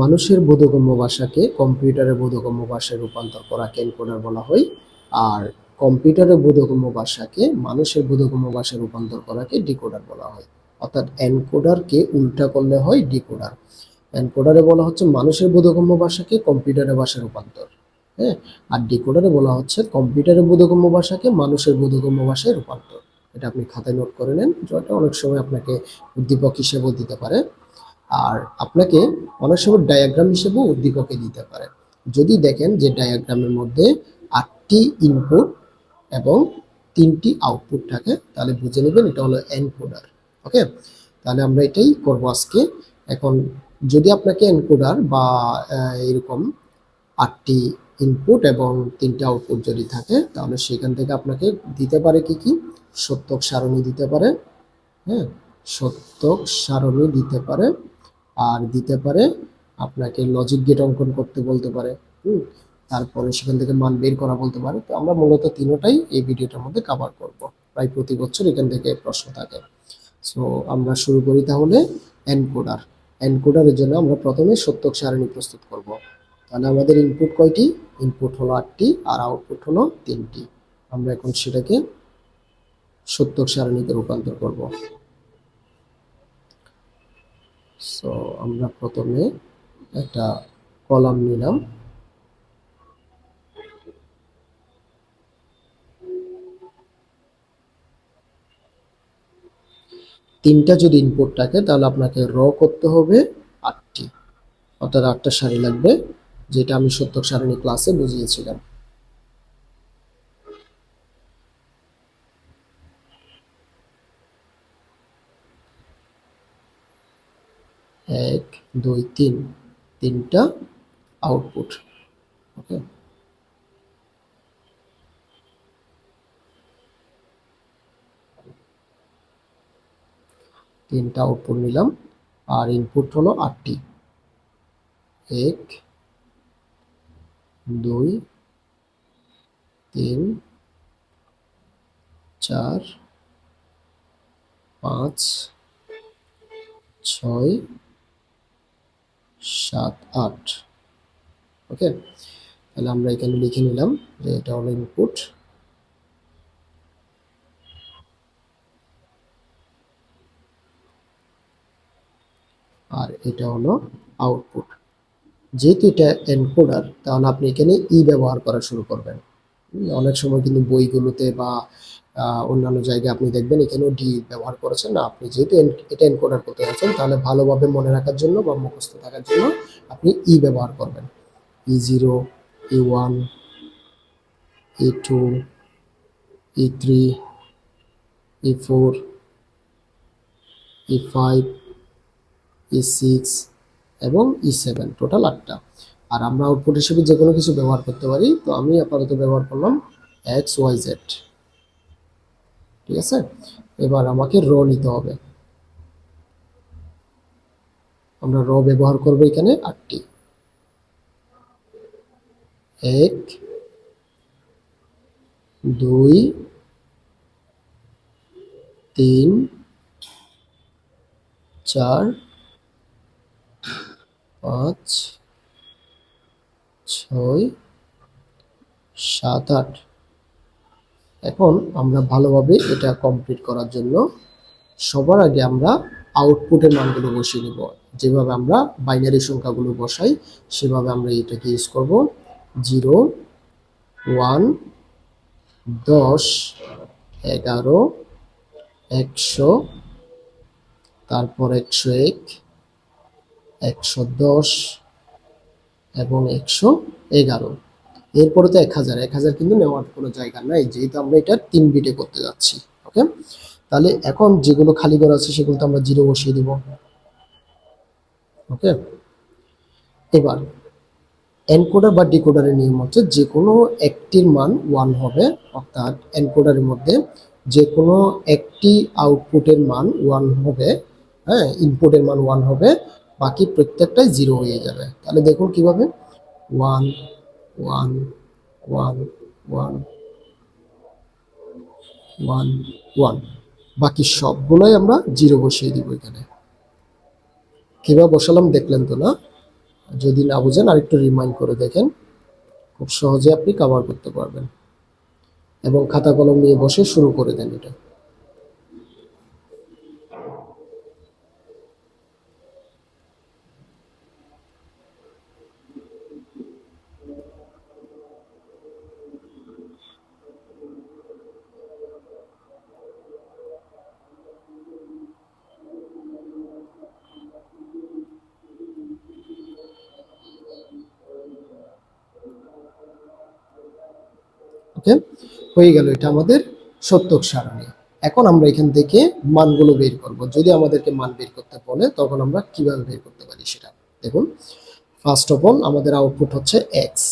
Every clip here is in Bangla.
মানুষের বোধগম্য ভাষাকে কম্পিউটারের বোধগম্য ভাষায় রূপান্তর করাকে এনকোডার বলা হয়, আর কম্পিউটারের বোধগম্য ভাষাকে মানুষের বোধগম্য ভাষায় রূপান্তর করাকে ডিকোডার বলা হয়। অর্থাৎ এনকোডারকে উল্টা করলে হয় ডিকোডার। এনকোডারে বলা হচ্ছে মানুষের বোধগম্য ভাষাকে কম্পিউটারের ভাষায় রূপান্তর। হ্যাঁ? আর ডিকোডারে বলা হচ্ছে কম্পিউটারের বোধগম্য ভাষাকে মানুষের বোধগম্য ভাষায় রূপান্তর। এটা আপনি খাতায় নোট করে নেন, যেটা অনেক সময় আপনাকে উদ্দীপক হিসেবেও দিতে পারে। আর আপনাকে অনেক সময় ডায়াগ্রাম হিসেবেও উদ্দীপকে দিতে পারে। যদি দেখেন যে ডায়াগ্রামের মধ্যে আটটি ইনপুট এবং তিনটি আউটপুট থাকে, তাহলে বুঝে নেবেন এটা হলো এনকোডার ওকে তাহলে আমরা এটাই করব আজকে। এখন যদি আপনাকে এনকোডার বা এরকম আটটি ইনপুট এবং তিনটে আউটপুট যদি থাকে, তাহলে সেখান থেকে আপনাকে দিতে পারে কি কি? সত্যক সারণী দিতে পারে হ্যাঁ? সত্যক সারণী দিতে পারে। আর দিতে পারে, আপনাকে লজিক গেট অঙ্কন করতে বলতে পারে, হুম, তারপরে সেখান থেকে মান বের করা বলতে পারে। তো আমরা মূলত তিনোটাই এই ভিডিওটার মধ্যে কভার করব। প্রায় প্রতি বছর এখান থেকে প্রশ্ন থাকে। সো আমরা শুরু করি তাহলে এনকোডার এনকোডারের জন্য আমরা প্রথমে সত্যক সারণী প্রস্তুত করব। তাহলে আমাদের ইনপুট কয়টি? ইনপুট হলো আটটি, আর আউটপুট হলো তিনটি। আমরা এখন সেটাকে সত্যক সারণীতে রূপান্তর করব। সো আমরা প্রথমে একটা কলাম নিলাম। তিনটা যদি ইনপুট থাকে, তাহলে আপনাকে র করতে হবে আটটি। অর্থাৎ আটটা সারি লাগবে, যেটা আমি সত্যক সারণী ক্লাসে বুঝিয়েছিলাম। এক, দুই, তিন, তিনটা আউটপুট ওকে তিনটা আউটপুট নিলাম, আর ইনপুট হলো আটটি। এক, দুই, তিন, চার, পাঁচ, ছয় সাত, আট। ওকে তাহলে আমরা এখানে লিখে নিলাম যে এটা হলো ইনপুট আর এটা হলো আউটপুট যেহেতু এটা এনকোডার তাহলে আপনি এখানে ই ব্যবহার করা শুরু করবেন। অনেক সময় কিন্তু বইগুলোতে বা অন্যান্য জায়গায় আপনি দেখবেন এখানেও ডি ব্যবহার করেছেন। না, আপনি যেহেতু এটা এনকোডার করতে যাচ্ছেন, তাহলে ভালোভাবে মনে রাখার জন্য বা মুখস্থ থাকার জন্য আপনি ই ব্যবহার করবেন। E zero E one E two E three E four E five E six এবং ই সেভেন টোটাল আটটা। আর আমরা আউটপুট হিসেবে যে কোনো কিছু ব্যবহার করতে পারি, তো আমি আপাতত ব্যবহার করলাম এক্স ওয়াই জেড ঠিক আছে? এবার আমাকে র নিতে হবে। আমরা র ব্যবহার করব এখানে আটটি। এক, দুই, তিন, চার, পাঁচ, ছয়, সাত, আট। এখন আমরা ভালোভাবে এটা কমপ্লিট করার জন্য সবার আগে আমরা আউটপুটের মানগুলো বসিয়ে নেব যেভাবে আমরা বাইনারি সংখ্যাগুলো বসাই, সেভাবে আমরা এটাকে ইউজ করব। জিরো ওয়ান দশ, এগারো, একশো, তারপর একশো এক, একশো দশ, এবং একশো এগারো। এরপরে তো এক হাজার এক হাজার কিন্তু নেওয়ার কোনো জায়গা নাই, যেহেতু আমরা এটা তিন বিটে করতে যাচ্ছি ওকে তাহলে এখন যেগুলো খালি ঘর আছে সেগুলো তো আমরা জিরো বসিয়ে দিব ওকে এবার এনকোডার বা ডিকোডারের নিয়ম হচ্ছে যে কোনো একটির মান ওয়ান হবে, অর্থাৎ এনকোডারের মধ্যে যে কোনো একটি আউটপুটের মান ওয়ান হবে হ্যাঁ ইনপুটের মান ওয়ান হবে, বাকি প্রত্যেকটাই জিরো হয়ে যাবে। তাহলে দেখুন কীভাবে one one one one one one বাকি সবগুলোই আমরা জিরো বসিয়ে দিব এখানে। কীভাবে বসালাম দেখলেন তো না? যদি না বুঝেন, আরেকটু রিমাইন্ড করে দেখেন। খুব সহজে আপনি কভার করতে পারবেন। এবং খাতা কলম নিয়ে বসে শুরু করে দেন এটা। ওকে? হয়ে গেল এটা আমাদের সত্যক সারণী। এখন আমরা এখান থেকে মানগুলো বের করব। যদি আমাদেরকে মান বের করতে বলে, তখন আমরা কীভাবে বের করতে পারি সেটা? দেখুন ফার্স্ট অফ অল আমাদের আউটপুট হচ্ছে এক্স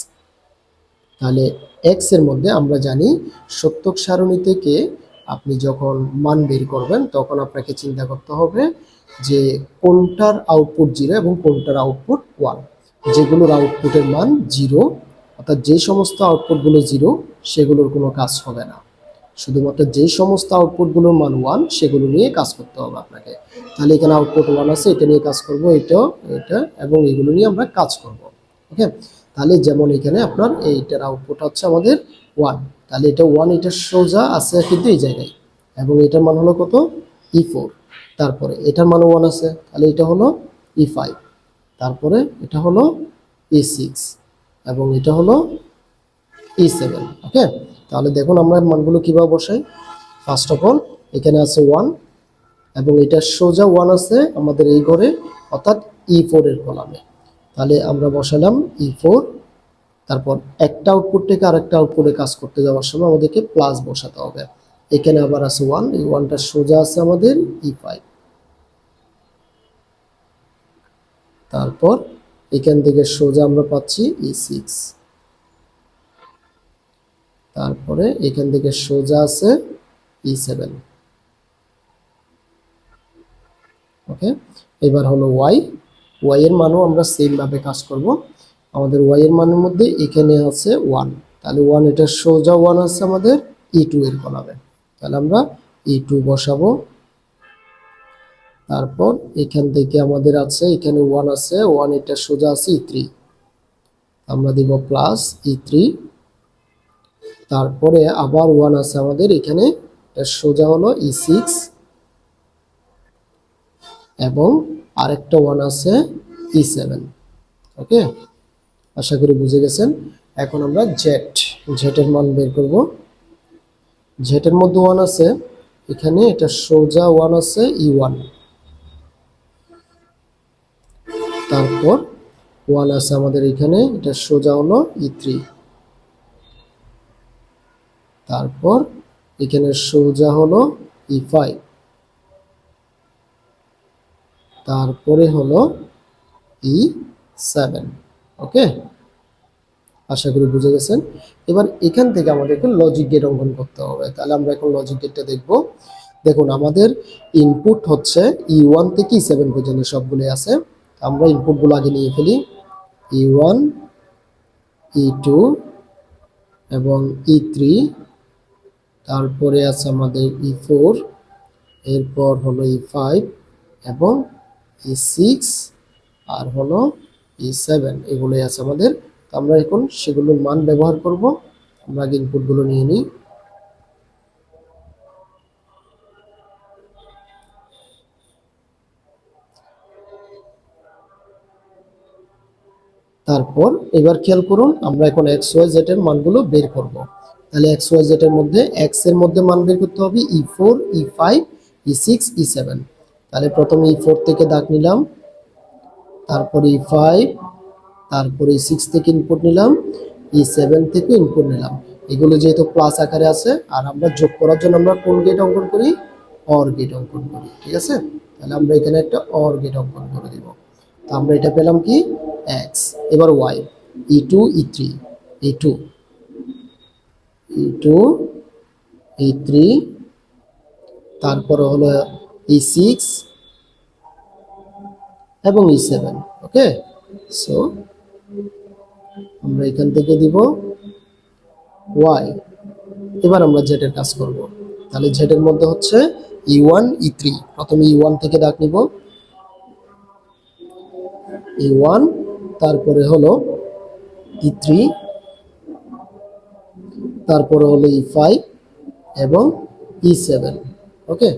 তাহলে এক্সের মধ্যে আমরা জানি সত্যক সারণী থেকে আপনি যখন মান বের করবেন, তখন আপনাকে চিন্তা করতে হবে যে কোনটার আউটপুট জিরো এবং কোনটার আউটপুট ওয়ান যেগুলোর আউটপুটের মান জিরো অর্থাৎ যে সমস্ত আউটপুটগুলো জিরো সেগুলোর কোনো কাজ হবে না। শুধুমাত্র যে সমস্ত আউটপুটগুলোর মান ওয়ান সেগুলো নিয়ে কাজ করতে হবে আপনাকে। তাহলে এখানে আউটপুট ওয়ান আছে, এটা নিয়ে কাজ করব, এটা এটা, এবং এগুলো নিয়ে আমরা কাজ করব। ওকে তাহলে যেমন এখানে আপনার এইটার আউটপুট হচ্ছে আমাদের ওয়ান তাহলে এটা ওয়ান এটা সোজা আছে কিন্তু এই জায়গায়। এবং এটার মান হলো কত? ই ফোর তারপরে এটার মান ওয়ান আছে, তাহলে এটা হলো ই ফাইভ তারপরে এটা হলো ই সিক্স এবং এটা হলো ই সেভেন ওকে তাহলে দেখুন আমরা মানগুলো কীভাবে বসাই। ফার্স্ট অফ অল এখানে আছে ওয়ান এবং এটা সোজা ওয়ান আছে আমাদের এই ঘরে, অর্থাৎ ই ফোরের কলামে। তাহলে আমরা বসালাম ই ফোর তারপর একটা আউটপুট থেকে আরেকটা আউটপুটে কাজ করতে যাওয়ার সময় আমাদেরকে প্লাস বসাতে হবে। এখানে আবার আছে ওয়ান এই ওয়ানটা সোজা আছে আমাদের ই ফাইভ তারপর এখান থেকে সোজা আমরা পাচ্ছি ই সিক্স তারপরে এখান থেকে সোজা আছে ই সেভেন ওকে এবার হলো ওয়াই ওয়াই এর মানও আমরা সেম ভাবে কাজ করব। আমাদের ওয়াই এর মানের মধ্যে এখানে আছে ওয়ান তাহলে ওয়ান এটা সোজা ওয়ান আছে আমাদের ই টু এর কলামে। তাহলে আমরা ই টু বসাবো। তারপর এখান থেকে আমাদের আছে, এখানে ওয়ান আছে ওয়ান এটা সোজা আছে ই থ্রি আমরা দিব প্লাস ই থ্রি তারপরে আবার ওয়ান আছে আমাদের, এখানে সোজা হলো ই সিক্স এবং আরেকটা ওয়ান আছে ই সেভেন ওকে আশা করি বুঝে গেছেন। এখন আমরা জেট জেটের মান বের করব। জেটের মধ্যে ওয়ান আছে, এখানে এটা সোজা ওয়ান আছে ই ওয়ান তারপর ওয়ান আছে আমাদের এখানে, এটা সোজা হলো ই থ্রি তারপর এখানে সোজা হলো ই ফাইভ তারপরে হলো ই সেভেন ওকে? আশা করি বুঝে গেছেন। এবার এখান থেকে আমাদেরকে লজিক গেট অঙ্কন করতে হবে। তাহলে আমরা এখন লজিক গেটটা দেখব। দেখুন, আমাদের ইনপুট হচ্ছে ই ওয়ান থেকে ই সেভেন পর্যন্ত সবগুলো আছে। আমরা ইনপুটগুলো আগে নিয়ে ফেলি। ই ওয়ান ই টু এবং ই থ্রি তারপরে আছে আমাদের ই ফোর এরপর হলো ই ফাইভ এবং ই সিক্স আর হলো ই সেভেন এগুলোই আছে আমাদের। আমরা এখন সেগুলোর মান ব্যবহার করব। আমরা আগে ইনপুটগুলো নিয়ে নিই। তারপর এবার খেয়াল করুন, আমরা এখন এক্স ওয়াই জেড এর মানগুলো বের করব। তাহলে এক্স ওয়াই জেড এর মধ্যে এক্সের মধ্যে মান বের করতে হবে E four E five E six E seven তাহলে প্রথমে ই ফোর থেকে দাগ নিলাম, তারপরে ই ফাইভ তারপরে ই সিক্স থেকে ইনপুট নিলাম ই সেভেন থেকে ইনপুট নিলাম। এগুলো যেহেতু প্লাস আকারে আছে, আর আমরা যোগ করার জন্য আমরা কোন গেট অঙ্কন করি? অর গেট অঙ্কন করি, ঠিক আছে? তাহলে আমরা এখানে একটা অর গেট অঙ্কন করে দিব। তো আমরা এটা পেলাম কি? এক্স এবার Y E two E three E two E two E three তারপরে হলো ই সিক্স এবং ই সেভেন ওকে সো আমরা এখান থেকে দিব ওয়াই এবার আমরা জেটের কাজ করব। তাহলে জেটের মধ্যে হচ্ছে ই ওয়ান ই থ্রি প্রথমে ই ওয়ান থেকে ডাক নিব। ই ওয়ান তারপরে হলো ই থ্রি তারপরে হলো ই ফাইভ এবং ই সেভেন ওকে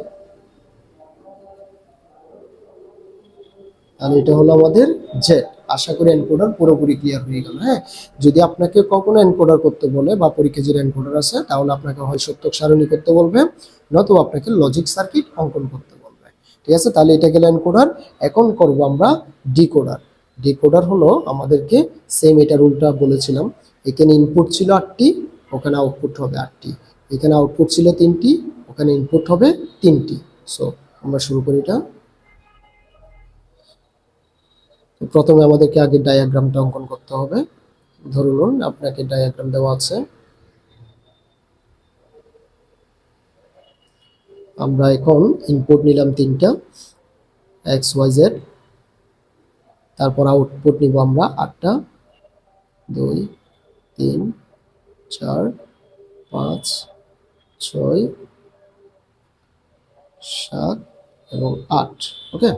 তাহলে এটা হলো আমাদের জেড আশা করি এনকোডার পুরোপুরি ক্লিয়ার হয়ে গেল হ্যাঁ? যদি আপনাকে কখনো এনকোডার করতে বলে বা পরীক্ষা যে এনকোডার আছে, তাহলে আপনাকে হয় সত্যক সারণী করতে বলবে, নতুবা আপনাকে লজিক সার্কিট অঙ্কন করতে বলবে, ঠিক আছে? তাহলে এটা গেল এনকোডার এখন করব আমরা ডিকোডার ডিকোডার হলো আমাদেরকে সেম এটার উল্টা বলেছিলাম। এখানে ইনপুট ছিল আটটি ওখানে আউটপুট হবে আটটি। এখানে আউটপুট ছিল তিনটি, ওখানে ইনপুট হবে তিনটি। সো আমরা শুরু করি এটা। প্রথমে আমাদেরকে আগে ডায়াগ্রামটা অঙ্কন করতে হবে। ধরুন আপনাকে ডায়াগ্রাম দেওয়া আছে। আমরা এখন ইনপুট নিলাম তিনটা এক্স ওয়াই জেড তারপর আউটপুট নিব আমরা আটটা। দুই, তিন চার পাঁচ ছয় সাত এবং আট ওকে?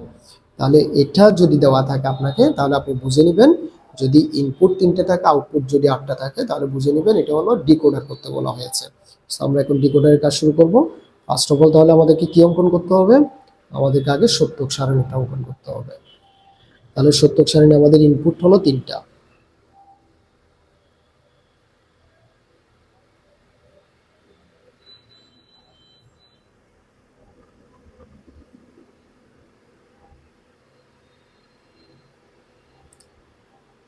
তাহলে এটা যদি দেওয়া থাকে আপনাকে তাহলে আপনি বুঝে নেবেন। যদি ইনপুট তিনটে থাকে আউটপুট যদি আটটা থাকে তাহলে বুঝে নেবেন এটা হলো ডিকোডার করতে বলা হয়েছে। So, আমরা এখন ডিকোডারের কাজ শুরু করব। ফার্স্ট অফ অল তাহলে আমাদেরকে কি অঙ্কন করতে হবে? আমাদেরকে আগে সত্যক সারণীটা অঙ্কন করতে হবে। তাহলে সত্যক সারণী আমাদের ইনপুট হলো তিনটা।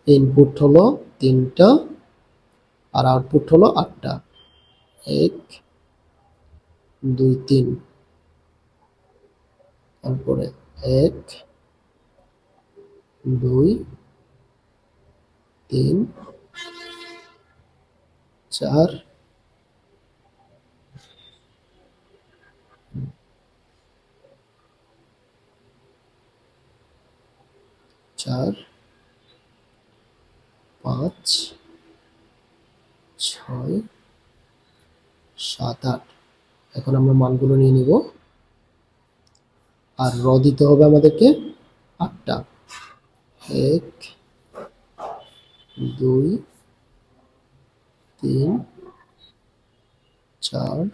ইনপুট হলো তিনটা আর আউটপুট হলো আটটা। এক, দুই, তিন। তারপরে এক, দুই, তিন, চার চার পাঁচ, ছয়, সাত, আট। এখন আমরা মানগুলো নিয়ে নিব। আর র দিতে হবে আমাদেরকে আটটা। এক, দুই, তিন, চার,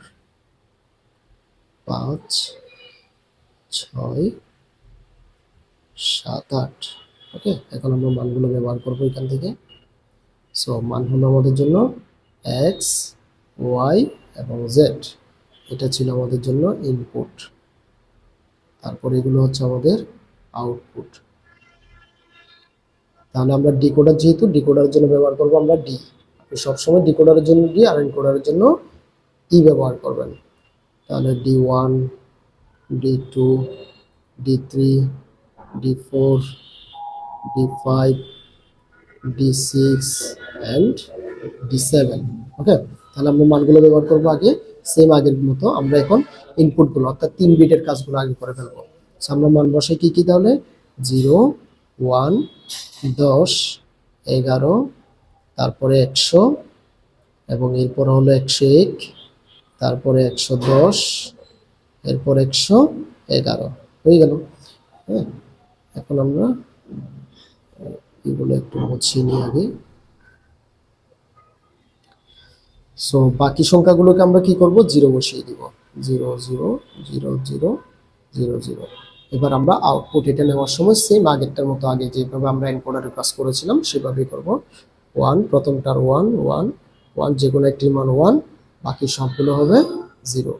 পাঁচ, ছয়, সাত, আট। ওকে, এখন আমরা মানগুলো ব্যবহার করব এখান থেকে। সো মান হলো আমাদের জন্য এক্স ওয়াই এবং জেড এটা ছিল আমাদের জন্য ইনপুট তারপর এগুলো হচ্ছে আমাদের আউটপুট তাহলে আমরা ডিকোডার যেহেতু, ডিকোডারের জন্য ব্যবহার করব আমরা ডি আপনি সবসময় ডিকোডারের জন্য ডি আর এনকোডারের জন্য ই ব্যবহার করবেন। তাহলে D one D two D three D four D five D six and D seven okay তাহলে আমরা মানগুলো ব্যবহার করব আগে সেম আগের মতো। আমরা এখন ইনপুটগুলো অর্থাৎ তিন বিটের কাজগুলো আগে করে ফেলব। আমরা মান বসাই কি কি তাহলে? জিরো ওয়ান দশ, এগারো, তারপরে একশো, এবং এরপর হলো একশো এক, তারপরে একশো দশ, এরপর একশো এগারো। হয়ে গেল হ্যাঁ? এখন আমরা এগুলো একটু মুছিয়ে নিই আগে? সো বাকি সংখ্যাগুলোকে আমরা কি করব? জিরো বসিয়ে দিব। Zero zero zero zero zero zero. এবার আমরা আউটপুট এটা নেওয়ার সময় সেম আগেরটার মতো আগে যেভাবে আমরা এনকোডারের কাজ করেছিলাম, সেভাবেই করব। ওয়ান প্রথমটার ওয়ান ওয়ান ওয়ান যে কোনো একটির মান ওয়ান বাকি সবগুলো হবে জিরো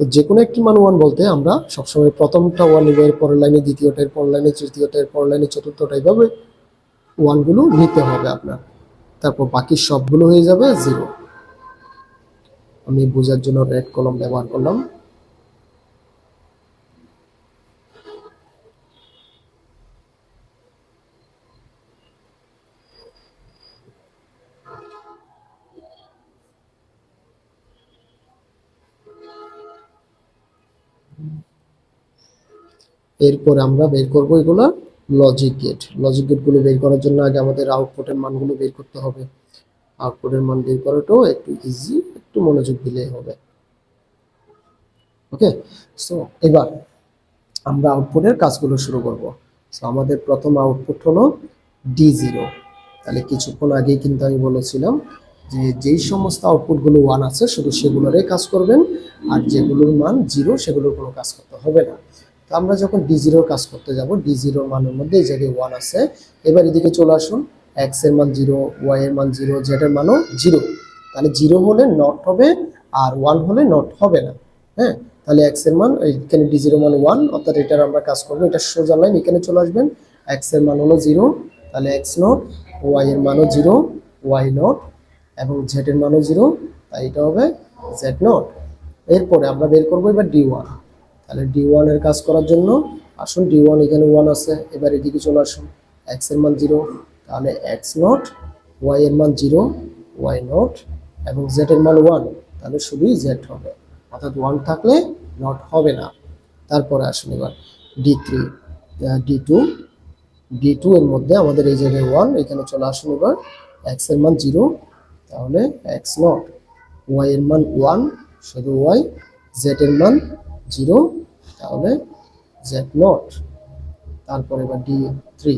তো যে কোনো একটি মান ওয়ান বলতে আমরা সবসময় প্রথমটা ওয়ান নিব এর পরের লাইনে দ্বিতীয়টা এর পরের লাইনে তৃতীয়টা এর পরের লাইনে চতুর্থটা এইভাবে ওয়ানগুলো নিতে হবে আপনার। তারপর বাকি সবগুলো হয়ে যাবে জিরো আমি বোঝার জন্য রেড কলম ব্যবহার করলাম। এরপর আমরা বের করব এগুলো। লজিক গেট লজিক গেটগুলো বের করার জন্য আগে আমাদের আউটপুটের মানগুলো বের করতে হবে। আউটপুটের মান বের করাটাও একটু ইজি একটু মনোযোগ দিলেই হবে। ওকে সো এবার আমরা আউটপুটের কাজগুলো শুরু করব। সো আমাদের প্রথম আউটপুট হলো ডি জিরো তাহলে কিছুক্ষণ আগেই কিন্তু আমি বলেছিলাম যে যেই সমস্ত আউটপুটগুলো ওয়ান আছে, শুধু সেগুলোরই কাজ করবেন, আর যেগুলোর মান জিরো সেগুলোর কোনো কাজ করতে হবে না। আমরা যখন ডি জিরোর কাজ করতে যাব ডি জিরোর মানের মধ্যে এই জায়গায় ওয়ান আছে। এবার এদিকে চলে আসুন এক্সের মান জিরো ওয়াই এর মান জিরো জেড এর মানও জিরো তাহলে জিরো হলে নট হবে আর ওয়ান হলে নট হবে না। হ্যাঁ তাহলে এক্সের মান, এখানে ডি জিরো মান ওয়ান অর্থাৎ এটার আমরা কাজ করব, এটা সোজা লাইন এখানে চলে আসবেন। এক্সের মান হলো জিরো তাহলে এক্স নট ওয়াই এর মানও জিরো ওয়াই নট এবং জেড এর মানও জিরো তাই এটা হবে জেড নট এরপরে আমরা বের করব এবার ডি ওয়ান তাহলে ডি ওয়ানের কাজ করার জন্য আসুন ডি ওয়ান এখানে ওয়ান আছে, এবার এদিকে চলে আসুন এক্সের মান জিরো তাহলে এক্স নট ওয়াই এর মান জিরো ওয়াই নট এবং জেড এর মান ওয়ান তাহলে শুধুই জেড হবে, অর্থাৎ ওয়ান থাকলে নট হবে না। তারপরে আসুন এবার D three D two D two এর মধ্যে আমাদের এই জায়গায় ওয়ান এখানে চলে আসুন এবার এক্সের মান জিরো তাহলে এক্স নট ওয়াই এর মান ওয়ান শুধু ওয়াই জেড এর মান জিরো, তাহলে জেড নট তারপরে এবার ডি থ্রি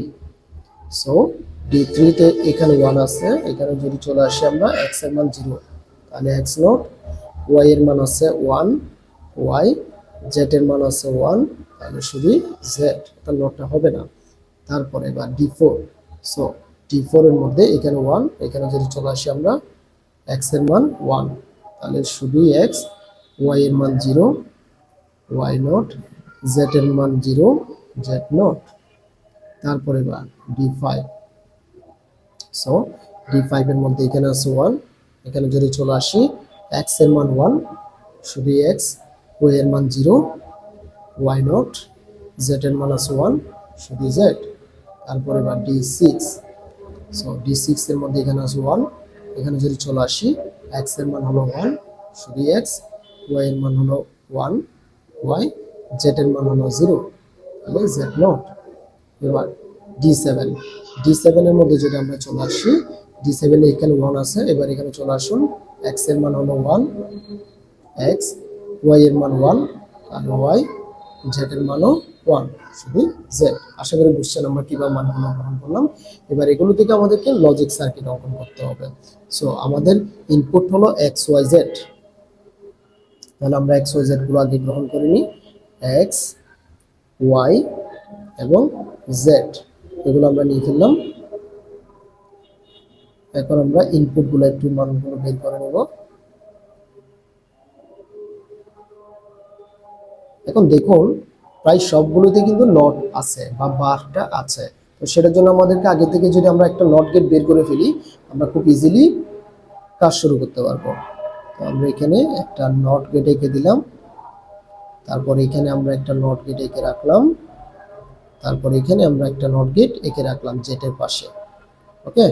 সো ডি থ্রিতে এখানে ওয়ান আছে, এখানে যদি চলে আসি আমরা এক্সের মান জিরো তাহলে এক্স নট ওয়াই এর মান আছে ওয়ান ওয়াই জেড এর মান আছে ওয়ান তাহলে শুধু জেড এটা নোটটা হবে না। তারপরে এবার D four so D four এর মধ্যে এখানে ওয়ান এখানে যদি চলে আসি আমরা এক্সের মান ওয়ান তাহলে শুধুই এক্স ওয়াই এর মান জিরো ওয়াই নট জেড এর মান জিরো জেড নট তারপরে এবার ডি ফাইভ সো ডি ফাইভের মধ্যে এখানে আছে ওয়ান এখানে যদি চলে আসি এক্সের মান ওয়ান শুধু এক্স ওয়াই এর মান জিরো ওয়াই নট জেড এর মান আছে ওয়ান শুধু জেড তারপরে এবার D six so D six এর মধ্যে এখানে আছে ওয়ান এখানে যদি চলে আসি এক্সের মান হলো ওয়ান শুধু এক্স ওয়াই এর মান হলো ওয়ান ওয়াই এর মান হলো জিরো তাহলে জেড নট এবার ডি সেভেন ডি সেভেনের মধ্যে যদি আমরা চলে আসি ডি সেভেনে এখানে ওয়ান আছে, এবার এখানে চলে আসুন এক্সের মান হলো ওয়ান এক্স ওয়াই এর মান ওয়ান আর ওয়াই জেড এর মানও ওয়ান শুধু জেড আশা করি বুঝছেন আমরা কীভাবে মানগুলো গ্রহণ করলাম। এবার এগুলো থেকে আমাদেরকে লজিক সার্কিট অঙ্কন করতে হবে। সো আমাদের ইনপুট হলো এক্স ওয়াই জেড তাহলে আমরা এক্স ওয়াই জেডগুলো আগে গ্রহণ করে নিই। এক্স ওয়াই এবং জেড এগুলো আমরা নিয়ে ফেললাম। এখন আমরা ইনপুটগুলো একটু মানগুলো বের করে নেব। এখন দেখুন, প্রায় সবগুলোতে কিন্তু নট আছে বা বারটা আছে। তো সেটার জন্য আমাদেরকে আগে থেকে যদি আমরা একটা নট গেট বের করে ফেলি, আমরা খুব ইজিলি কাজ শুরু করতে পারব। আমরা এখানে একটা নট গেট এঁকে দিলাম। তারপর এখানে আমরা একটা নট গেট এঁকে রাখলাম। তারপর এখানে আমরা একটা নট গেট এঁকে রাখলাম জেটের পাশে। ওকে?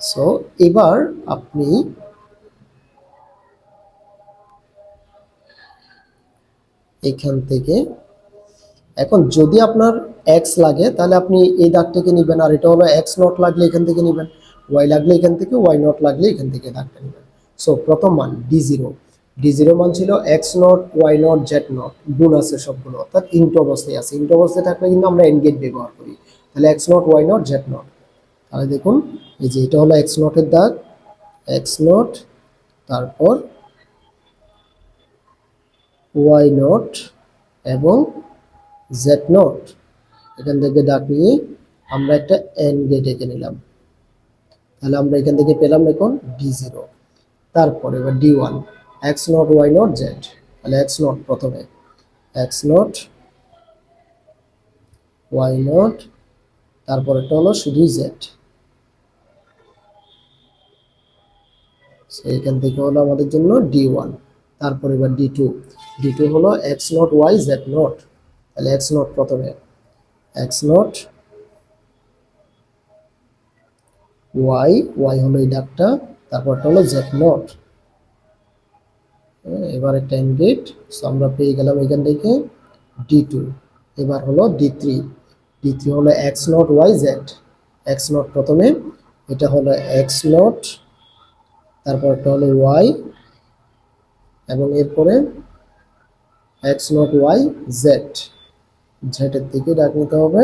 সো, এবার আপনি এখান থেকে, এখন যদি আপনার এক্স লাগে, তাহলে আপনি এই দাগ থেকে নেবেন, আর এটা হলো এক্স নট লাগলে এখান থেকে নেবেন ওয়াই লাগলে এখান থেকে ওয়াই নট লাগলে এখান থেকে দাগটা নেবেন। সো প্রথম মান ডি জিরো ডি জিরো মান ছিল X not Y not Z not গুণ আছে সবগুলো, অর্থাৎ ইন্টো অবস্থায় আছে। ইন্টো অবস্থায় থাকলে কিন্তু আমরা এনগেট ব্যবহার করি। তাহলে X not Y not Z not তাহলে দেখুন, এই যে এটা হলো এক্স নটের দাগ। এক্স নট তারপর ওয়াই নট এবং জেড নট এখান থেকে ডাক নিয়ে আমরা একটা এন গেট এঁকে নিলাম। তাহলে আমরা এখান থেকে পেলাম এখন ডি জিরো তারপর এবার D one X not Y not Z তাহলে এক্স নট প্রথমে এক্স নট ওয়াই নট তারপর এটা হলো শুধু জেড এখান থেকে হলো আমাদের জন্য ডি ওয়ান তারপর এবার ডি টু ডি টু হলো X not Y Z not তাহলে এক্স নট প্রথমে এক্স নট ওয়াই ওয়াই হলো এই ডাকটা তারপরটা হলো জেড নট এবার একটা এনগেট সো আমরা পেয়ে গেলাম এখান থেকে ডি টু এবার হলো ডি থ্রি ডি থ্রি হলো X not Y Z X not প্রথমে, এটা হলো এক্স নট তারপর একটা হলো ওয়াই এবং এরপরে এক্স নট ওয়াই জেড জেডের দিকে ডাক নিতে হবে।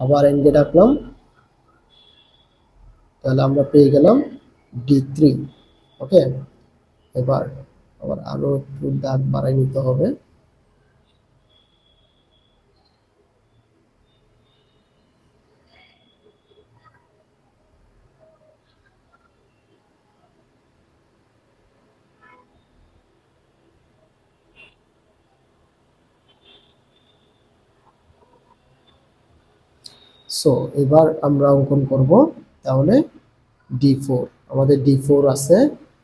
আবার এনগে ডাকলাম তাহলে আমরা পেয়ে গেলাম ডি থ্রি ওকে এবার, আবার আরও একটু দাগ বাড়াই নিতে হবে। সো এবার আমরা অঙ্কন করব, তাহলে ডি ফোর আমাদের ডি ফোর আছে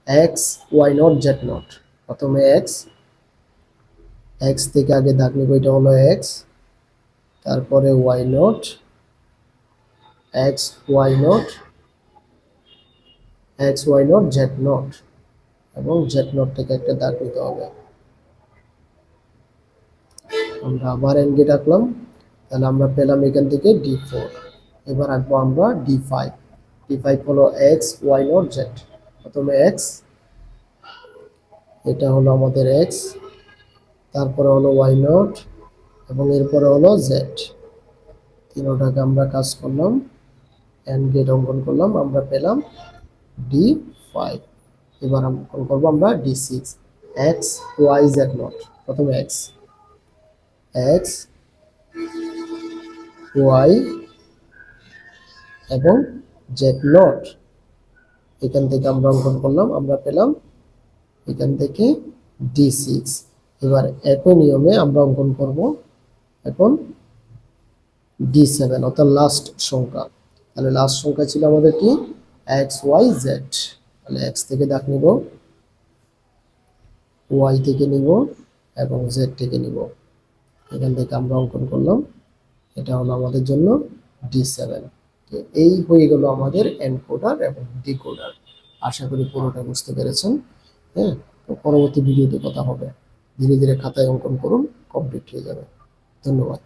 X Y not Z not প্রথমে এক্স এক্স থেকে আগে দাগ নিব, এটা হলো এক্স তারপরে Y not X Y not X Y not Z not এবং জেড নট থেকে একটা দাগ নিতে হবে। আমরা আবার এন গেট আঁকলাম তাহলে আমরা পেলাম এখান থেকে ডি ফোর এবার আঁকবো আমরা ডি ফাইভ ডি ফাইভ হলো এক্স ওয়াই নট জেড প্রথমে এক্স এটা হলো আমাদের এক্স তারপরে হলো ওয়াই নট এবং এরপরে হলো জেড তিনোটাকে আমরা কাজ করলাম এন্ড গেট অঙ্কন করলাম, আমরা পেলাম ডি ফাইভ এবার অঙ্কন করব আমরা D six X Y Z not প্রথমে এক্স এক্স ওয়াই এবং জেড নট, এখান থেকে আমরা অঙ্কন করলাম, আমরা পেলাম এখান থেকে ডি সিক্স এবার একই নিয়মে আমরা অঙ্কন করব এখন ডি সেভেন অর্থাৎ লাস্ট সংখ্যা। তাহলে লাস্ট সংখ্যা ছিল আমাদের কি? এক্স ওয়াই জেড তাহলে এক্স থেকে দাগ নিব ওয়াই থেকে নিব এবং জেড থেকে নিব। এখান থেকে আমরা অঙ্কন করলাম, এটা হলো আমাদের জন্য ডি সেভেন এই হয়ে গেল আমাদের এনকোডার এবং ডিকোডার আশা করি পুরোটা বুঝতে পেরেছেন। হ্যাঁ তো পরবর্তী ভিডিওতে কথা হবে। ধীরে ধীরে খাতায় অঙ্কন করুন কমপ্লিট হয়ে যাবে। ধন্যবাদ।